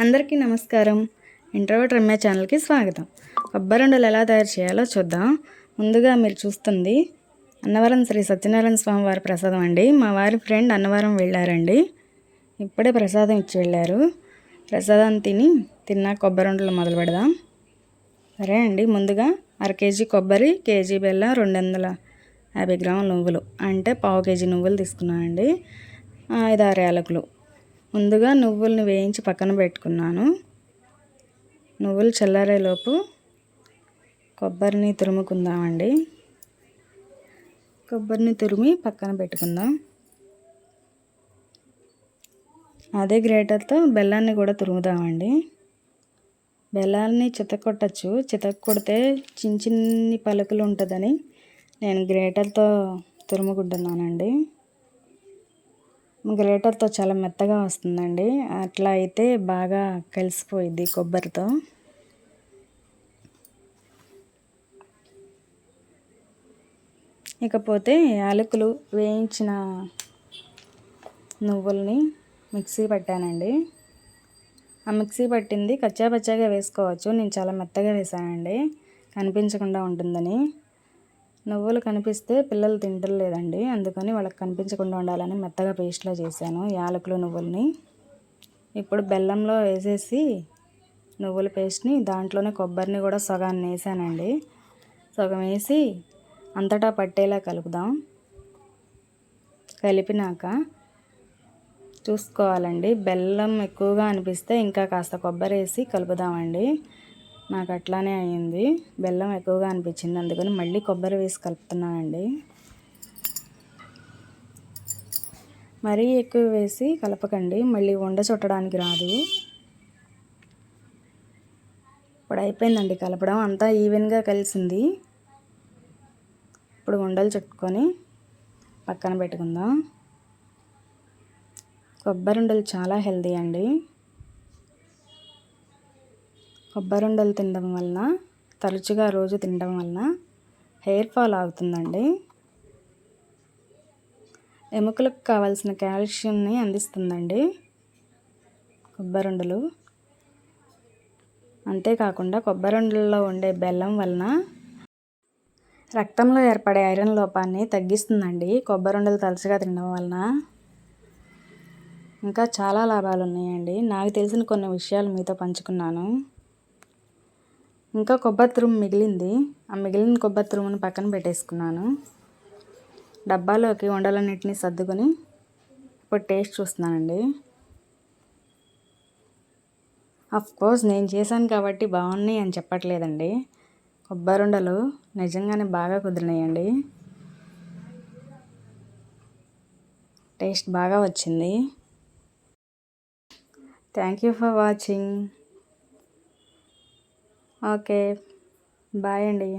అందరికీ నమస్కారం. ఇంటర్వ్యూట్ రమ్య ఛానల్కి స్వాగతం. కొబ్బరుండలు ఎలా తయారు చేయాలో చూద్దాం. ముందుగా మీరు చూస్తుంది అన్నవరం శ్రీ సత్యనారాయణ స్వామి వారి ప్రసాదం అండి. మా వారి ఫ్రెండ్ అన్నవరం వెళ్ళారండి. ఇప్పుడే ప్రసాదం ఇచ్చి వెళ్ళారు. ప్రసాదం తిని తిన్నా కొబ్బరుండలు మొదలు పెడదాం. సరే అండి ముందుగా అర కేజీ కొబ్బరి కేజీ బెల్లం రెండు వందల యాభై గ్రాముల నువ్వులు అంటే పావు కేజీ నువ్వులు తీసుకున్నానండి. ఐదు ఆరు యాలకులు. ముందుగా నువ్వుల్ని వేయించి పక్కన పెట్టుకున్నాను. నువ్వులు చల్లారేలోపు కొబ్బరిని తురుముకుందామండి. కొబ్బరిని తురిమి పక్కన పెట్టుకుందాం. అదే గ్రేటర్తో బెల్లాన్ని కూడా తురుముదామండి. బెల్లాన్ని చితకొట్టచ్చు. చితక్కొడితే చిన్న చిన్ని పలుకులు ఉంటుందని నేను గ్రేటర్తో తురుముకుంటున్నానండి. గ్రేటర్తో చాలా మెత్తగా వస్తుందండి. అట్లా అయితే బాగా కలిసిపోయిద్ది కొబ్బరితో. ఇకపోతే యాలకులు వేయించిన నువ్వుల్ని మిక్సీ పట్టానండి. ఆ మిక్సీ పట్టింది కచ్చాపచ్చాగా వేసుకోవచ్చు. నేను చాలా మెత్తగా వేసానండి. కనిపించకుండా ఉంటుందని. నువ్వులు కనిపిస్తే పిల్లలు తింటలేదండి. అందుకని వాళ్ళకి కనిపించకుండా ఉండాలని మెత్తగా పేస్ట్లో చేశాను యాలకులు నువ్వుల్ని. ఇప్పుడు బెల్లంలో వేసేసి నువ్వుల పేస్ట్ని దాంట్లోనే కొబ్బరిని కూడా సగాన్ని వేసానండి. సగం వేసి అంతటా పట్టేలా కలుపుదాం. కలిపినాక చూసుకోవాలండి. బెల్లం ఎక్కువగా అనిపిస్తే ఇంకా కాస్త కొబ్బరి వేసి కలుపుదామండి. నాకు అట్లానే అయింది. బెల్లం ఎక్కువగా అనిపించింది. అందుకని మళ్ళీ కొబ్బరి వేసి కలుపుతున్నానండి. మరీ ఎక్కువ వేసి కలపకండి. మళ్ళీ వండ చుట్టడానికి రాదు. ఇప్పుడు అయిపోయిందండి కలపడం. అంతా ఈవెన్గా కలిసింది. ఇప్పుడు ఉండలు చుట్టుకొని పక్కన పెట్టుకుందాం. కొబ్బరి ఉండలు చాలా హెల్దీ అండి. కొబ్బరుండలు తినడం వలన తరచుగా రోజు తినడం వలన హెయిర్ ఫాల్ అవుతుందండి. ఎముకలకు కావాల్సిన కాల్షియంని అందిస్తుందండి. కొబ్బరుండలు అంతేకాకుండా కొబ్బరుండల్లో ఉండే బెల్లం వలన రక్తంలో ఏర్పడే ఐరన్ లోపాన్ని తగ్గిస్తుందండి. కొబ్బరుండలు తరచుగా తినడం వలన. ఇంకా చాలా లాభాలు ఉన్నాయండి నాకు తెలిసిన కొన్ని విషయాలు మీతో పంచుకున్నాను. ఇంకా కొబ్బరి తురుము మిగిలింది. ఆ మిగిలిన కొబ్బరి తురుమును పక్కన పెట్టేసుకున్నాను. డబ్బాలోకి వండలన్నింటినీ సర్దుకొని ఇప్పుడు టేస్ట్ చూస్తున్నానండి. కోర్స్ నేను చేశాను కాబట్టి బాగున్నాయి అని చెప్పట్లేదండి. కొబ్బరి ఉండలు నిజంగానే బాగా కుదిరినాయండి. టేస్ట్ బాగా వచ్చింది. Thank you for watching okay. Bye అండి.